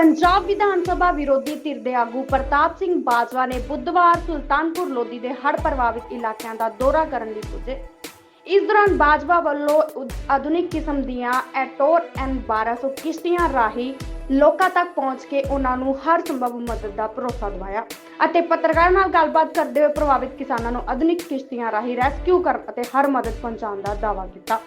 ਪੰਜਾਬ ਵਿਧਾਨ ਸਭਾ ਵਿਰੋਧੀ ਧਿਰ ਦੇ ਆਗੂ ਪ੍ਰਤਾਪ ਸਿੰਘ ਬਾਜਵਾ ਨੇ ਬੁੱਧਵਾਰ ਸੁਲਤਾਨਪੁਰ ਲੋਧੀ ਦੇ ਹੜ੍ਹ ਪ੍ਰਭਾਵਿਤ ਇਲਾਕਿਆਂ ਦਾ ਦੌਰਾ ਕਰਨ ਲਈ ਪੁੱਜੇ। ਇਸ ਦੌਰਾਨ ਬਾਜਵਾ ਵੱਲੋਂ ਉਦ- ਆਧੁਨਿਕ ਕਿਸਮ ਦੀਆਂ ਐਟੋਰ ਐਨ 1200 ਕਿਸ਼ਤੀਆਂ ਰਾਹੀਂ ਲੋਕਾਂ ਤੱਕ ਪਹੁੰਚ ਕੇ ਉਹਨਾਂ ਨੂੰ ਹਰ ਸੰਭਵ ਮਦਦ ਦਾ ਭਰੋਸਾ ਦਿਵਾਇਆ ਅਤੇ ਪੱਤਰਕਾਰਾਂ ਨਾਲ ਗੱਲਬਾਤ ਕਰਦੇ ਹੋਏ ਪ੍ਰਭਾਵਿਤ ਕਿਸਾਨਾਂ ਨੂੰ ਆਧੁਨਿਕ ਕਿਸ਼ਤੀਆਂ ਰਾਹੀਂ ਰੈਸਕਿਊ ਕਰਨ ਅਤੇ ਹਰ ਮਦਦ ਪਹੁੰਚਾਉਣ ਦਾ ਦਾਅਵਾ ਕੀਤਾ।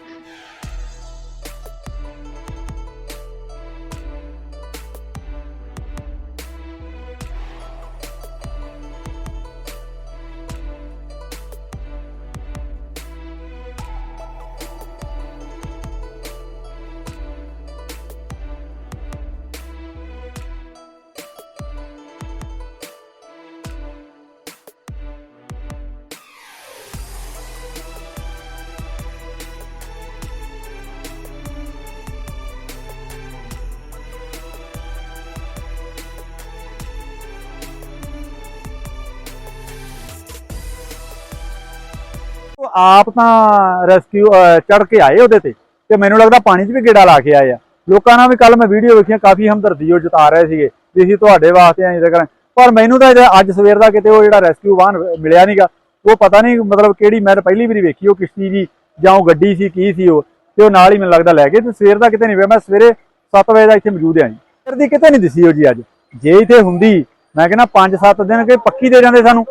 ਆਪ ਤਾਂ ਰੈਸਕਿਊ ਚੜ ਕੇ ਆਏ ਉਹਦੇ ਤੇ ਤੇ ਮੈਨੂੰ ਲੱਗਦਾ ਪਾਣੀ 'ਚ ਵੀ ਗੇੜਾ ਲਾ ਕੇ ਆਏ ਆ। ਲੋਕਾਂ ਨਾਲ ਵੀ ਕੱਲ ਮੈਂ ਵੀਡੀਓ ਵੇਖੀਆਂ, ਕਾਫੀ ਹਮਦਰਦੀ ਉਹ ਜਤਾ ਰਹੇ ਸੀਗੇ ਵੀ ਅਸੀਂ ਤੁਹਾਡੇ ਵਾਸਤੇ ਆਂ ਕਰਾਂ ਪਰ ਮੈਨੂੰ ਤਾਂ ਅੱਜ ਸਵੇਰ ਦਾ ਕਿਤੇ ਉਹ ਜਿਹੜਾ ਰੈਸਕਿਊ ਵਾਹਨ ਮਿਲਿਆ ਨਹੀਂਗਾ ਉਹ ਪਤਾ ਨਹੀਂ ਮਤਲਬ ਕਿਹੜੀ, ਮੈਂ ਪਹਿਲੀ ਵਾਰੀ ਵੇਖੀ ਉਹ ਕਿਸ਼ਤੀ ਜੀ ਜਾਂ ਉਹ ਗੱਡੀ ਸੀ, ਕੀ ਸੀ ਉਹ, ਤੇ ਉਹ ਨਾਲ ਹੀ ਮੈਨੂੰ ਲੱਗਦਾ ਲੈ ਗਏ ਤੇ ਸਵੇਰ ਦਾ ਕਿਤੇ ਨਹੀਂ ਪਿਆ। ਮੈਂ ਸਵੇਰੇ 7 ਵਜੇ ਦਾ ਇੱਥੇ ਮੌਜੂਦ ਆ ਜੀ। ਸਵੇਰ ਦੀ ਕਿਤੇ ਨਹੀਂ ਦਿਸੀ ਉਹ ਜੀ ਅੱਜ। ਜੇ ਇੱਥੇ ਹੁੰਦੀ, ਮੈਂ ਕਹਿੰਦਾ 5-7 ਦਿਨ ਕਿ ਪੱਕੀ ਦੇ ਜਾਂਦੇ ਸਾਨੂੰ।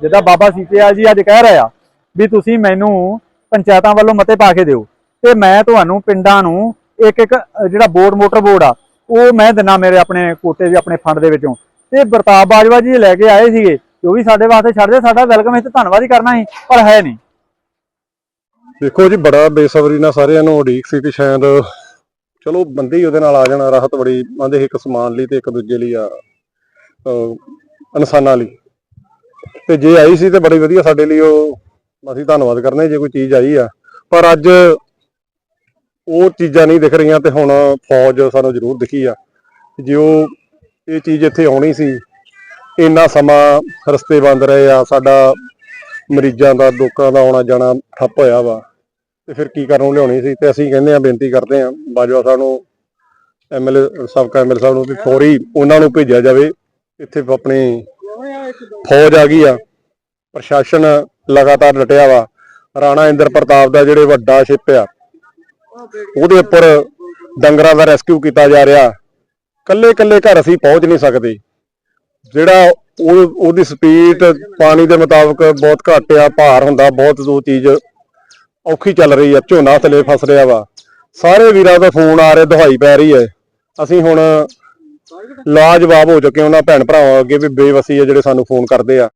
ਜਿੱਦਾਂ ਬਾਬਾ ਸੀਤੇ ਸੀਤਿਆ ਜੀ ਅੱਜ ਕਹਿ ਰਿਹਾ ਵੀ ਤੁਸੀਂ ਮੈਨੂੰ ਪੰਚਾਇਤਾਂ ਵੱਲੋਂ ਮਤੇ ਪਾ ਕੇ ਦਿਓ ਤੇ ਮੈਂ ਤੁਹਾਨੂੰ ਪਿੰਡਾਂ ਨੂੰ ਇੱਕ ਇੱਕ ਜਿਹੜਾ ਬੋਰਡ ਮੋਟਰ ਬੋਰਡ ਆ, ਉਹ ਮੈਂ ਦਿਨਾ ਮੇਰੇ ਆਪਣੇ ਕੋਟੇ ਦੇ, ਆਪਣੇ ਫੰਡ ਦੇ ਵਿੱਚੋਂ। ਤੇ ਪ੍ਰਤਾਪ ਬਾਜਵਾ ਜੀ ਲੈ ਕੇ ਆਏ ਸੀਗੇ, ਉਹ ਵੀ ਸਾਡੇ ਵਾਸਤੇ ਛੱਡਦੇ ਸਾਡਾ ਵੈਲਕਮ ਇੱਥੇ ਧੰਨਵਾਦ ਹੀ ਕਰਨਾ ਸੀ, ਪਰ ਹੈ ਨਹੀਂ। ਦੇਖੋ ਜੀ, ਬੜਾ ਬੇਸਬਰੀ ਨਾਲ ਸਾਰਿਆਂ ਨੂੰ ਉਡੀਕ ਸੀ ਕਿ ਸ਼ਾਇਦ ਚਲੋ ਬੰਦੇ ਹੀ ਉਹਦੇ ਨਾਲ ਆ ਜਾਣਾ, ਰਾਹਤ ਬੜੀ ਆਂਦੇ ਇੱਕ ਸਮਾਨ ਲਈ ਤੇ ਇੱਕ ਦੂਜੇ ਲਈ ਆ ਇਨਸਾਨਾਂ ਲਈ। ਤੇ ਜੇ ਆਈ ਸੀ ਤੇ ਬੜੀ ਵਧੀਆ ਸਾਡੇ ਲਈ ਉਹ ਅਸੀਂ ਧੰਨਵਾਦ ਕਰਨੇ ਜੇ ਕੋਈ ਚੀਜ਼ ਆਈ ਆ। ਪਰ ਅੱਜ ਉਹ ਚੀਜ਼ਾਂ ਨਹੀਂ ਦਿਖ ਰਹੀਆਂ ਤੇ ਹੁਣ ਫੌਜ ਸਾਨੂੰ ਜ਼ਰੂਰ ਦਿਖੀ ਆ। ਜੇ ਉਹ ਇਹ ਚੀਜ਼ ਇੱਥੇ ਆਉਣੀ ਸੀ, ਇੰਨਾ ਸਮਾਂ ਰਸਤੇ ਬੰਦ ਰਹੇ ਆ, ਸਾਡਾ ਮਰੀਜ਼ਾਂ ਦਾ, ਲੋਕਾਂ ਦਾ ਆਉਣਾ ਜਾਣਾ ਠੱਪ ਹੋਇਆ ਵਾ, ਤੇ ਫਿਰ ਕੀ ਕਰਨ ਨੂੰ ਲਿਆਉਣੀ ਸੀ? ਤੇ ਅਸੀਂ ਕਹਿੰਦੇ ਆ ਬੇਨਤੀ ਕਰਦੇ ਆ ਬਾਜਵਾ ਸਾਹਿਬ ਨੂੰ ਐਮਐਲਏ ਸਾਬਕਾ ਐਮਐਲਏ ਸਾਹਿਬ ਨੂੰ ਵੀ ਫੌਰੀ ਉਹਨਾਂ ਨੂੰ ਭੇਜਿਆ ਜਾਵੇ। ਇੱਥੇ ਆਪਣੀ ਫੌਜ ਆ ਗਈ ਆ, ਪ੍ਰਸ਼ਾਸਨ ਲਗਾਤਾਰ ਲਟਿਆ ਵਾ। ਰਾਣਾ ਇੰਦਰ ਪ੍ਰਤਾਪ ਦਾ ਜਿਹੜੇ ਵੱਡਾ ਸ਼ਿਪ ਆ, ਉਹਦੇ ਉੱਪਰ ਡੰਗਰਾਂ ਦਾ ਰੈਸਕਿਊ ਕੀਤਾ ਜਾ ਰਿਹਾ। ਕੱਲੇ ਕੱਲੇ ਘਰ ਅਸੀਂ ਪਹੁੰਚ ਨਹੀਂ ਸਕਦੇ। ਜਿਹੜਾ ਉਹ, ਉਹਦੀ ਸਪੀਡ ਪਾਣੀ ਦੇ ਮੁਤਾਬਕ ਬਹੁਤ ਘੱਟ ਆ, ਭਾਰ ਹੁੰਦਾ, ਬਹੁਤ ਉਹ ਚੀਜ਼ ਔਖੀ ਚੱਲ ਰਹੀ ਆ, ਝੋਨਾ ਥੱਲੇ ਫਸ ਰਿਹਾ ਵਾ। ਸਾਰੇ ਵੀਰਾਂ ਦਾ ਫੋਨ ਆ ਰਿਹਾ, ਦੁਹਾਈ ਪੈ ਰਹੀ ਹੈ ਅਸੀਂ ਹੁਣ ਲਾਜਵਾਬ ਹੋ ਚੁੱਕੇ ਉਹਨਾਂ ਭੈਣ ਭਰਾਵਾਂ ਅੱਗੇ ਵੀ ਬੇਵਸੀ ਆ ਜਿਹੜੇ ਸਾਨੂੰ ਫੋਨ ਕਰਦੇ ਆ।